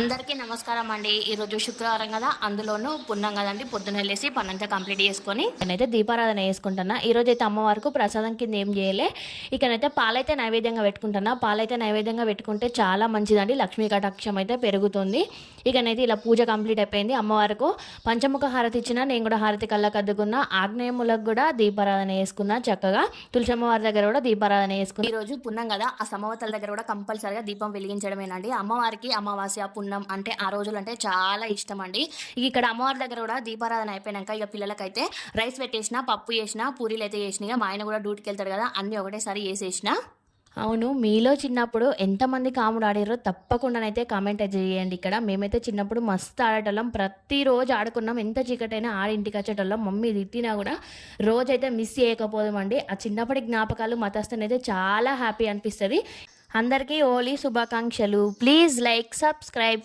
అందరికీ నమస్కారం అండి. ఈరోజు శుక్రవారం కదా అందులోనూ పుణ్యం కదండి పొద్దున వెళ్ళేసి పనంతా కంప్లీట్ చేసుకొని నేనైతే దీపారాధన చేసుకుంటున్నా. ఈరోజు అయితే అమ్మవారికి ప్రసాదం కింద ఏం చేయలే. ఇకనైతే పాలైతే నైవేద్యంగా పెట్టుకుంటున్నా. పాలైతే నైవేద్యంగా పెట్టుకుంటే చాలా మంచిదండి. లక్ష్మీ కటాక్షం అయితే పెరుగుతుంది. ఇకనైతే ఇలా పూజ కంప్లీట్ అయిపోయింది అమ్మవారికి. పంచముఖ హారతి ఇచ్చిన నేను కూడా హారతి కళ్ళ అద్దుకున్నా. ఆగ్నేయములకు కూడా దీపారాధన వేసుకున్నా చక్కగా. తులసమ్మవారి దగ్గర కూడా దీపారాధన వేసుకున్నా ఈరోజు పుణ్యం కదా ఆ సమవతల దగ్గర కూడా కంపల్సరిగా దీపం వెలిగించడమేనండి. అమ్మవారికి అమావాస్య పుణ్యం అంటే ఆ రోజులు అంటే చాలా ఇష్టం అండి ఇక్కడ అమ్మవారి దగ్గర కూడా దీపారాధన అయిపోయినాక ఇక పిల్లలకైతే రైస్ పెట్టేసిన పప్పు చేసిన పూరీలు అయితే చేసిన ఇక మా ఆయన కూడా డ్యూటీకి వెళ్తాడు కదా అన్నీ ఒకటేసారి వేసేసిన అవును మీలో చిన్నప్పుడు ఎంతమంది కాముడు ఆడారో తప్పకుండానైతే కామెంట్ అయితే చేయండి ఇక్కడ. మేమైతే చిన్నప్పుడు మస్తు ఆడేటోళ్ళం. ప్రతిరోజు ఆడుకున్నాం. ఎంత చీకటైనా ఆడి ఇంటికి వచ్చేటోళ్ళం. మమ్మీ తిట్టినా కూడా రోజైతే మిస్ చేయకపోదామండి. ఆ చిన్నప్పటి జ్ఞాపకాలు మతస్థనైతే చాలా హ్యాపీ అనిపిస్తుంది. అందరికీ ఓలీ శుభాకాంక్షలు. Please like subscribe